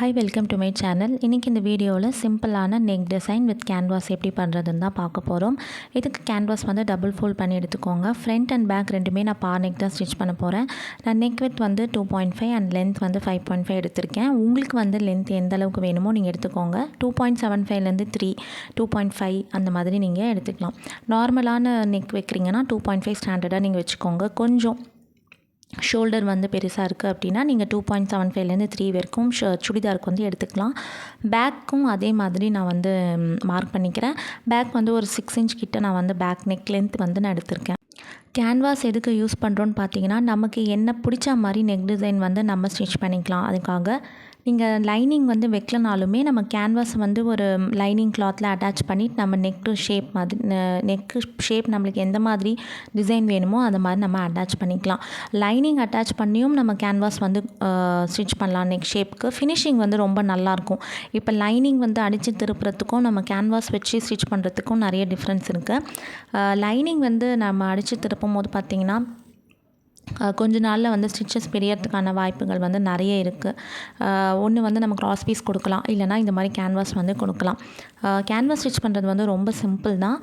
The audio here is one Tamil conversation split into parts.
Hi welcome to my channel இன்றைக்கி இந்த வீடியோவில் சிம்பிளான நெக் டிசைன் வித் கேன்வாஸ் எப்படி பண்ணுறதுன்னு தான் பார்க்க போகிறோம் இதுக்கு கேன்வாஸ் வந்து டபுள் ஃபோல்ட் பண்ணி எடுத்துக்கோங்க. ஃப்ரண்ட் அண்ட் பேக் ரெண்டுமே நான் பா நெக் தான் ஸ்டிச் பண்ண போகிறேன் நான் நெக் வித் வந்து two point five and length வந்து ஃபைவ் பாயிண்ட் ஃபைவ் எடுத்திருக்கேன். உங்களுக்கு வந்து லென்த் எந்த அளவுக்கு வேணுமோ நீங்கள் எடுத்துக்கோங்க. டூ பாயிண்ட் செவன் ஃபைவ்லேருந்து த்ரீ டூ பாயிண்ட் ஃபைவ் அந்த மாதிரி நீங்கள் எடுத்துக்கலாம். நார்மலான நெக் வைக்கிறீங்கன்னா டூ பாயிண்ட் ஃபைவ் ஸ்டாண்டர்டாக நீங்கள் வச்சுக்கோங்க. கொஞ்சம் ஷோல்டர் வந்து பெருசாக இருக்குது அப்படின்னா நீங்கள் டூ பாயிண்ட் செவன் ஃபைவ்லேருந்து த்ரீ வரைக்கும் ஷ சுடிதாருக்கு வந்து எடுத்துக்கலாம். பேக்கும் அதே மாதிரி நான் வந்து மார்க் பண்ணிக்கிறேன். பேக் வந்து ஒரு சிக்ஸ் இன்ச் கிட்ட நான் வந்து பேக் நெக் லென்த் வந்து நான் எடுத்திருக்கேன். கேன்வாஸ் எதுக்கு யூஸ் பண்ணுறோன்னு பார்த்தீங்கன்னா நமக்கு என்ன பிடிச்ச மாதிரி நெக் டிசைன் வந்து நம்ம ஸ்டிச் பண்ணிக்கலாம். அதுக்காக நீங்கள் லைனிங் வந்து வைக்கலனாலுமே நம்ம கேன்வாஸ் வந்து ஒரு லைனிங் கிளாத்தில் அட்டாச் பண்ணி நம்ம நெக்கு ஷேப் மாதிரி நெக்கு ஷேப் நம்மளுக்கு எந்த மாதிரி டிசைன் வேணுமோ அந்த மாதிரி நம்ம அட்டாச் பண்ணிக்கலாம். லைனிங் அட்டாச் பண்ணியும் நம்ம கேன்வாஸ் வந்து ஸ்டிச் பண்ணலாம் நெக் ஷேப்புக்கு ஃபினிஷிங் வந்து ரொம்ப நல்லாயிருக்கும் இப்போ லைனிங் வந்து அடித்து திருப்புறத்துக்கும் நம்ம கேன்வாஸ் வச்சு ஸ்டிச் பண்ணுறதுக்கும் நிறைய டிஃப்ரென்ஸ் இருக்குது லைனிங் வந்து நம்ம அடித்து திருப்பும் போது பார்த்திங்கன்னா கொஞ்ச நாளில் வந்து ஸ்டிச்சஸ் பிரியறதுக்கான வாய்ப்புகள் வந்து நிறைய இருக்குது ஒன்று வந்து நம்ம க்ராஸ் பீஸ் கொடுக்கலாம். இல்லைனா இந்த மாதிரி கேன்வாஸ் வந்து கொடுக்கலாம். கேன்வாஸ் ஸ்டிச் பண்ணுறது வந்து ரொம்ப சிம்பிள் தான்.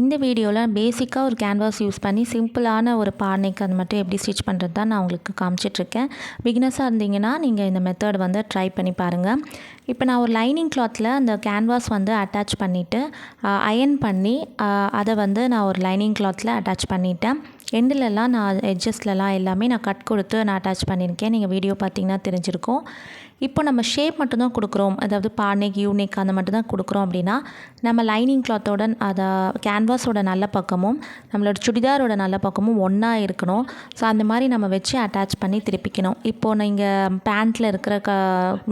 இந்த வீடியோவில் பேசிக்காக ஒரு கேன்வாஸ் யூஸ் பண்ணி சிம்பிளான ஒரு பானைக்கு அது மட்டும் எப்படி ஸ்டிச் பண்ணுறது தான் நான் உங்களுக்கு காமிச்சிட்ருக்கேன். பிகினஸாக இருந்தீங்கன்னா நீங்கள் இந்த மெத்தட் வந்து ட்ரை பண்ணி பாருங்கள் இப்போ நான் ஒரு லைனிங் கிளாத்தில் அந்த கேன்வாஸ் வந்து அட்டாச் பண்ணிவிட்டு அயன் பண்ணி அதை வந்து நான் ஒரு லைனிங் கிளாத்தில் அட்டாச் பண்ணிவிட்டேன் எண்டுலலாம் நான் எட்ஜஸ்லலாம் எல்லாமே நான் கட் கொடுத்து நான் அட்டாச் பண்ணியிருக்கேன். நீங்கள் வீடியோ பார்த்தீங்கன்னா தெரிஞ்சிருக்கும். இப்போ நம்ம ஷேப் மட்டும்தான் கொடுக்குறோம். அதாவது பானைக் யூனிக் அந்த மட்டும் தான் கொடுக்குறோம் அப்படின்னா நம்ம லைனிங் கிளாத்தோட அதை கேன்வாஸோட நல்ல பக்கமும் நம்மளோட சுடிதாரோட நல்ல பக்கமும் ஒன்றா இருக்கணும். ஸோ அந்த மாதிரி நம்ம வச்சு அட்டாச் பண்ணி திருப்பிக்கணும். இப்போது நீங்கள் பேண்ட்டில் இருக்கிற க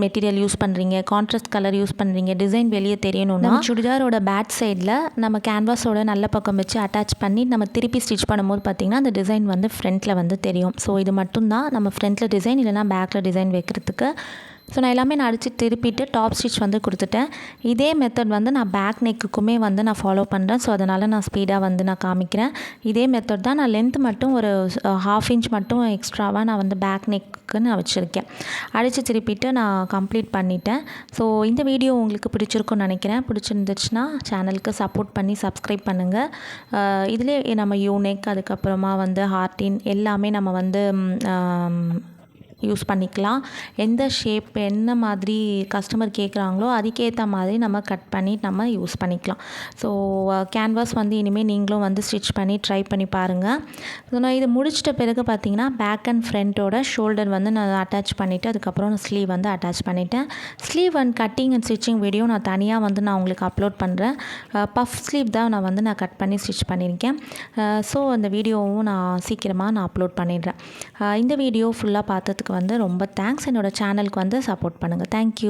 மெட்டீரியல் யூஸ் பண்ணுறீங்க கான்ட்ராஸ்ட் கலர் யூஸ் பண்ணுறீங்க டிசைன் வெளியே தெரியணும்னா சுடிதாரோட பேக் சைடில் நம்ம கேன்வாஸோட நல்ல பக்கம் வச்சு அட்டாச் பண்ணி நம்ம திருப்பி ஸ்டிச் பண்ணும்போது பார்த்திங்கன்னா அந்த டிசைன் வந்து ஃப்ரண்ட்டில் வந்து தெரியும். ஸோ இது மட்டும்தான். நம்ம ஃப்ரண்ட்டில் டிசைன் இல்லைனா பேக்கில் டிசைன் வைக்கிறதுக்கு ஸோ நான் எல்லாமே நான் அடித்து திருப்பிட்டு டாப் ஸ்டிச் வந்து கொடுத்துட்டேன். இதே மெத்தட் வந்து நான் பேக் நெக்குக்குமே வந்து நான் ஃபாலோ பண்ணுறேன் ஸோ அதனால் நான் ஸ்பீடாக வந்து நான் காமிக்கிறேன். இதே மெத்தட் தான் நான் லென்த் மட்டும் ஒரு ஹாஃப் இன்ச் மட்டும் எக்ஸ்ட்ராவாக நான் வந்து பேக் நெக்குன்னு நான் வச்சுருக்கேன். அடித்து திருப்பிட்டு நான் கம்ப்ளீட் பண்ணிட்டேன். ஸோ இந்த வீடியோ உங்களுக்கு பிடிச்சிருக்குன்னு நினைக்கிறேன். பிடிச்சிருந்துச்சுன்னா சேனலுக்கு சப்போர்ட் பண்ணி சப்ஸ்கிரைப் பண்ணுங்கள் இதிலே நம்ம யூனெக் அதுக்கப்புறமா வந்து ஹார்டின் எல்லாமே நம்ம வந்து யூஸ் பண்ணிக்கலாம். எந்த ஷேப் என்ன மாதிரி கஸ்டமர் கேட்குறாங்களோ அதுக்கேற்ற மாதிரி நம்ம கட் பண்ணி நம்ம யூஸ் பண்ணிக்கலாம். ஸோ கேன்வாஸ் வந்து இனிமேல் நீங்களும் வந்து ஸ்டிச் பண்ணி ட்ரை பண்ணி பாருங்கள் ஸோ நான் இது முடிச்சிட்ட பிறகு பார்த்தீங்கன்னா பேக் அண்ட் ஃப்ரண்ட்டோட ஷோல்டர் வந்து நான் அட்டாச் பண்ணிவிட்டு அதுக்கப்புறம் நான் ஸ்லீவ் வந்து அட்டாச் பண்ணிவிட்டேன் sleeve and cutting and stitching video நான் தனியாக வந்து நான் உங்களுக்கு அப்லோட் பண்ணுறேன் பஃப் ஸ்லீவ் தான் நான் வந்து நான் கட் பண்ணி ஸ்டிச் பண்ணியிருக்கேன் ஸோ அந்த வீடியோவும் நான் சீக்கிரமாக நான் அப்லோட் பண்ணிடுறேன். இந்த வீடியோ ஃபுல்லாக பார்த்ததுக்கு வந்து ரொம்ப தேங்க்ஸ் என்னோடய சேனலுக்கு வந்து சப்போர்ட் பண்ணுங்கள் தேங்க்யூ